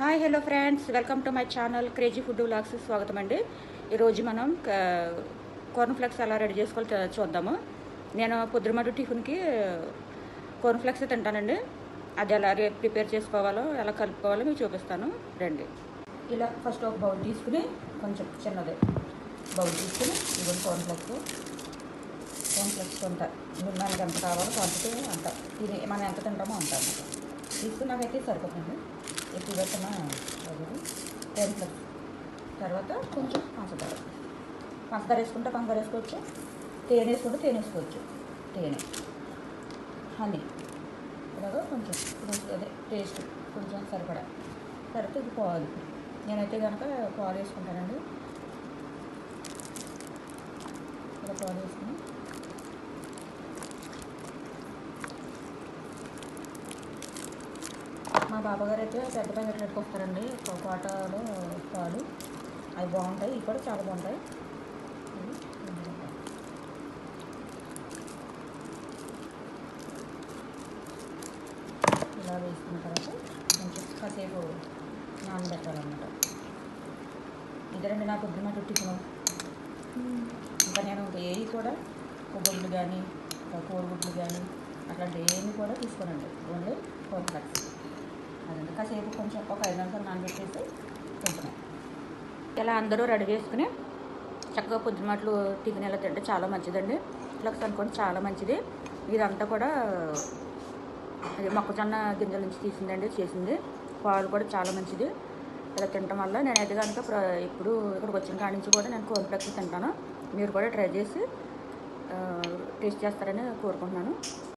Hi hello friends welcome to my channel crazy food vlogs స్వాగతం అండి ఈరోజు మనం కార్న్ ఫ్లెక్స్ ఎలా రెడీ చేసుకోవాలో చూద్దాము. నేను పొద్దుమటు టిఫిన్కి కార్న్ ఫ్లెక్స్ తింటానండి. అది ఎలా ప్రిపేర్ చేసుకోవాలో ఎలా కలుపుకోవాలో మీకు చూపిస్తాను. రండి. ఇలా ఫస్ట్ ఒక బౌల్ తీసుకుని కొంచెం చిన్నది బౌల్ తీసుకుని ఇదిగోండి కార్న్ ఫ్లెక్స్ కార్న్ ఫ్లెక్స్ కొంత మనకి ఎంత కావాలో క్వాంటిటీ అంత. ఇది మనం ఎంత తింటామో అంత. తీసుకున్నాకైతే సరిపోతుంది. ఎక్కువ పెట్టిన టెన్ తర్వాత కొంచెం పంచదార పంచదార వేసుకుంటే పంచదార వేసుకోవచ్చు తేనె వేసుకుంటే తేనె వేసుకోవచ్చు. తేనె. హనీ. ఇలాగా కొంచెం కొంచెం అదే టేస్ట్ కొంచెం సరిపడా. తర్వాత ఇది పాలు. నేనైతే కనుక పాలు వేసుకుంటానండి. ఇలా పాలు వేసుకుని మా బాబాగారు అయితే పెద్ద ప్యాకెట్ పెట్టుకొస్తారండి ఒక కోటలో పాలు అవి బాగుంటాయి. ఇవి కూడా చాలా బాగుంటాయి. ఇలా వేసుకున్న తర్వాత కొంచెం కాసేపు నానబెట్టాలన్నమాట. ఇద్దరండి నాకు పొద్దున్న టిఫిన్ ఇంకా నేను ఇంకా ఏవి కూడా గుడ్లు కానీ కోడిగుడ్లు కానీ అట్లాంటి ఏమి కూడా తీసుకోనండి. ఓన్లీ కోర్నఫ్లెక్స్ అదండి. కాసేపు కొంచెం ఒక ఐదు నిమిషాలు నానబెట్టేసి కొంచెం ఇలా అందరూ రెడీ చేసుకుని చక్కగా పొద్దున్నట్లు టిఫిన్ ఇలా తింటే చాలా మంచిదండి. ఫ్లక్స్ అనుకోండి చాలా మంచిది. ఇదంతా కూడా అది మొక్కజొన్న గింజల నుంచి తీసిందండి చేసింది. పాలు కూడా చాలా మంచిది. ఇలా తినటం వల్ల నేనైతే కనుక ఇప్పుడు ఇక్కడికి వచ్చిన కాడి నుంచి కూడా నేను కోన్ఫ్లెక్స్ తింటాను. మీరు కూడా ట్రై చేసి టేస్ట్ చేస్తారని కోరుకుంటున్నాను.